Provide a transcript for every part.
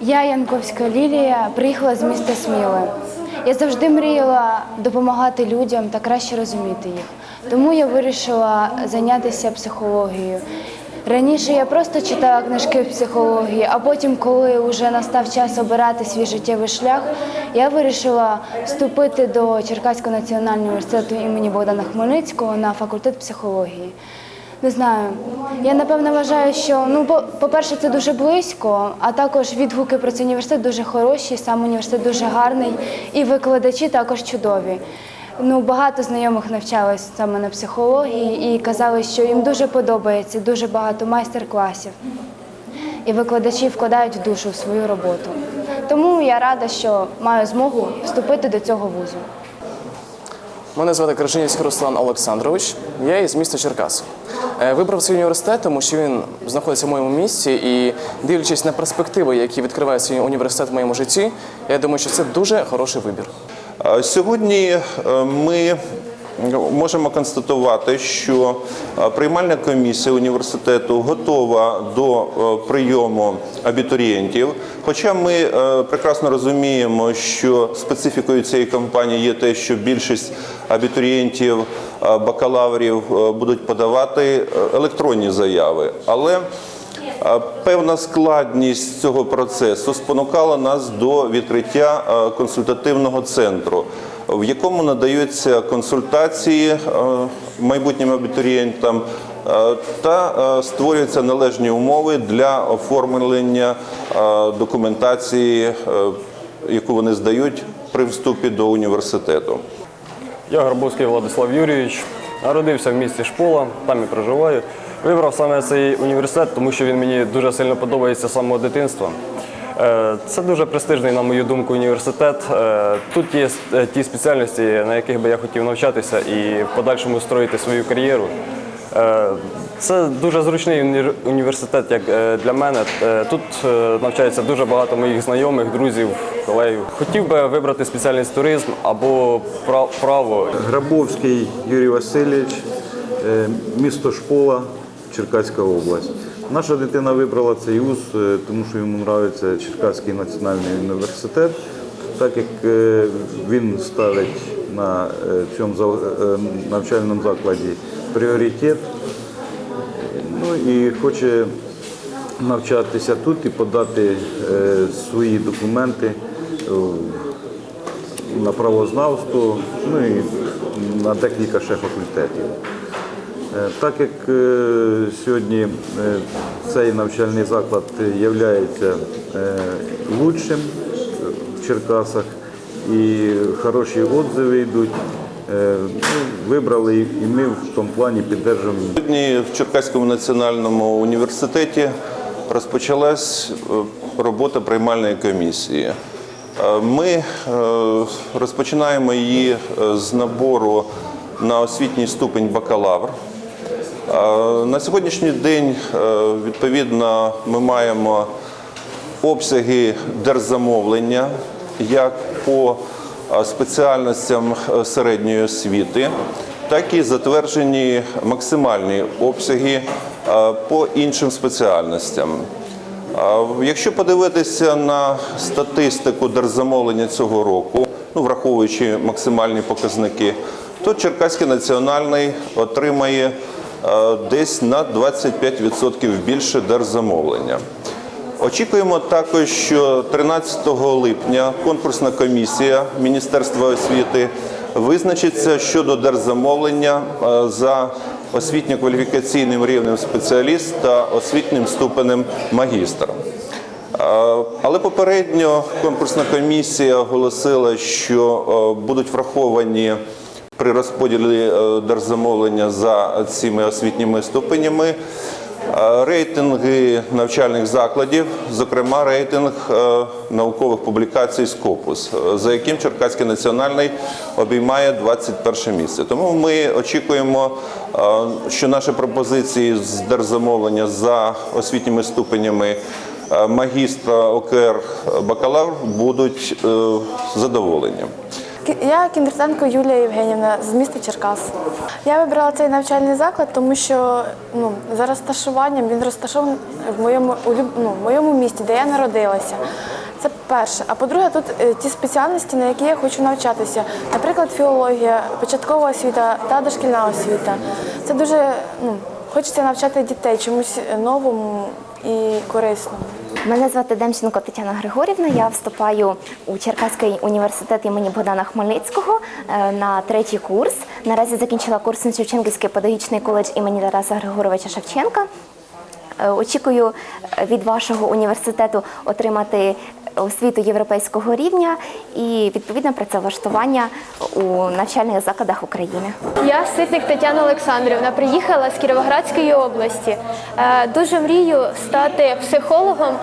Я, Янковська Лілія, приїхала з міста Сміли. Я завжди мріяла допомагати людям та краще розуміти їх. Тому я вирішила зайнятися психологією. Раніше я просто читала книжки психології, а потім, коли вже настав час обирати свій життєвий шлях, я вирішила вступити до Черкаського національного університету імені Богдана Хмельницького на факультет психології. Не знаю. Я напевно вважаю, що ну, по- по-перше, це дуже близько, а також відгуки про цей університет дуже хороші, сам університет дуже гарний, і викладачі також чудові. Ну, багато знайомих навчалось саме на психології і казали, що їм дуже подобається, дуже багато майстер-класів. І викладачі вкладають душу в свою роботу. Тому я рада, що маю змогу вступити до цього вузу. Мене звати Крашинівський Руслан Олександрович. Я із міста Черкас. Е, Вибрав цей університет, тому що він знаходиться в моєму місті, і дивлячись на перспективи, які відкриває цей університет в моєму житті, я думаю, що це дуже хороший вибір. Сьогодні е, ми можемо констатувати, що е, приймальна комісія університету готова до е, прийому абітурієнтів. Хоча ми е, прекрасно розуміємо, що специфікою цієї кампанії є те, що більшість абітурієнтів, бакалаврів будуть подавати електронні заяви. Але Певна складність цього процесу спонукала нас до відкриття консультативного центру, в якому надаються консультації е, майбутнім абітурієнтам е, та е, створюються належні умови для оформлення документації, яку вони здають при вступі до університету. Я Гарбовський Владислав Юрійович. Народився в місті Шпола, там і проживаю. Вибрав саме цей університет, тому що він мені дуже сильно подобається з самого дитинства. Е, Це дуже престижний, на мою думку, університет. Е, Тут є е, ті спеціальності, на яких би я хотів навчатися і в подальшому строїти свою кар'єру. Це дуже зручний університет, як для мене. Тут навчається дуже багато моїх знайомих, друзів, колегів. Хотів би вибрати спеціальність туризм або право. Грабовський Юрій Васильович, місто Шпола, Черкаська область. Наша дитина вибрала цей вуз, е, тому що йому подобається Черкаський національний університет, так як е, він ставить на е, цьому навчальному закладі пріоритет. Ну і хоче навчатися тут і подати свої документи на правознавство, ну і на декілька ще факультетів. Е, Так як е, сьогодні е, цей навчальний заклад є лучшим в Черкасах і хороші відзиви йдуть, ну, вибрали і ми в тому плані підтримуємо Сьогодні в Черкаському національному університеті розпочалась робота приймальної комісії. Ми розпочинаємо її з набору на освітній ступень бакалавр. На сьогоднішній день, е, відповідно, ми маємо обсяги держзамовлення як по е, спеціальностям е, середньої освіти, так і затверджені максимальні обсяги по іншим спеціальностям. Якщо подивитися на статистику держзамовлення цього року, ну враховуючи максимальні показники, то Черкаський національний отримає десь на 25% більше держзамовлення. Очікуємо також, що 13 липня конкурсна комісія Міністерства освіти визначиться щодо держзамовлення е, за освітньо-кваліфікаційним рівнем спеціаліст та освітнім ступенем магістр. Е, Але попередньо конкурсна комісія оголосила, що е, будуть враховані при розподілі е, держзамовлення за цими освітніми ступенями е, рейтинги навчальних закладів, зокрема рейтинг е, наукових публікацій Скопус, за яким Черкаський національний обіймає 21 місце. Тому ми очікуємо, що наші пропозиції з держзамовлення за освітніми ступенями магістра ОКР бакалавр будуть задоволені. Я Кіндертенко Юлія Євгенівна з міста Черкас. Я вибрала цей навчальний заклад, тому що ну, за розташуванням він розташований в моєму, ну, в моєму місті, де я народилася. Це перше. А по-друге, тут е, ті спеціальності, на які я хочу навчатися. Наприклад, філологія, початкова освіта та дошкільна освіта. Це дуже ну, хочеться навчати дітей чомусь новому і корисному. Мене звати Демченко Тетяна Григорівна. Я вступаю у Черкаський університет імені Богдана Хмельницького е, на третій курс. Наразі закінчила курс Шевченківський педагогічний коледж імені Тараса Григоровича Шевченка. Е, Очікую від вашого університету отримати освіту європейського рівня і відповідне працевлаштування у навчальних закладах України. Я Ситник Тетяна Олександрівна. Приїхала з Кіровоградської області. Е, Дуже мрію стати психологом,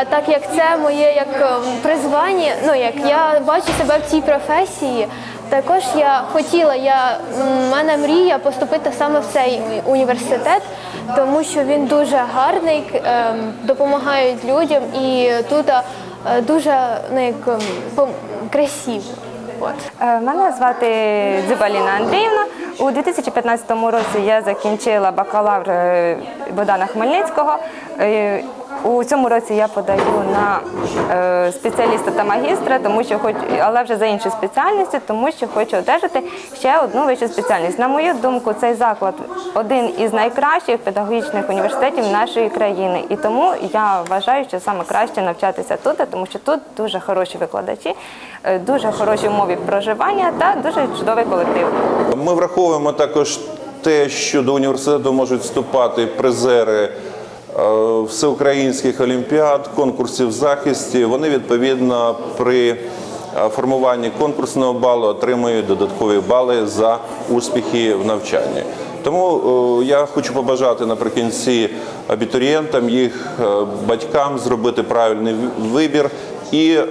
е, так як це моє як ем, призвання. Ну як я бачу себе в цій професії. Також я хотіла, я в мене мрія поступити саме в цей університет, тому що він дуже гарний, ем, допомагають людям і тут е, дуже ну, як, ем, красиво. Е, Мене звати Дзюбаліна Андріївна. У 2015 році я закінчила бакалавр е, Богдана Хмельницького. У цьому році я подаю на е, спеціаліста та магістра, тому що хоч, але вже за іншу спеціальністю, тому що хочу одержати ще одну вищу спеціальність. На мою думку, цей заклад один із найкращих педагогічних університетів нашої країни. І тому я вважаю, що саме краще навчатися тут, тому що тут дуже хороші викладачі, е, дуже хороші умови проживання та дуже чудовий колектив. Ми враховуємо також те, що до університету можуть вступати призери всеукраїнських олімпіад, конкурсів захисті. Вони відповідно при е, формуванні конкурсного балу отримують додаткові бали за успіхи в навчанні. Тому е, я хочу побажати наприкінці абітурієнтам, їх е, батькам зробити правильний вибір і е,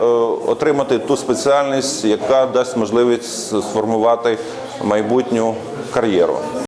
отримати ту спеціальність, яка дасть можливість сформувати майбутню кар'єру.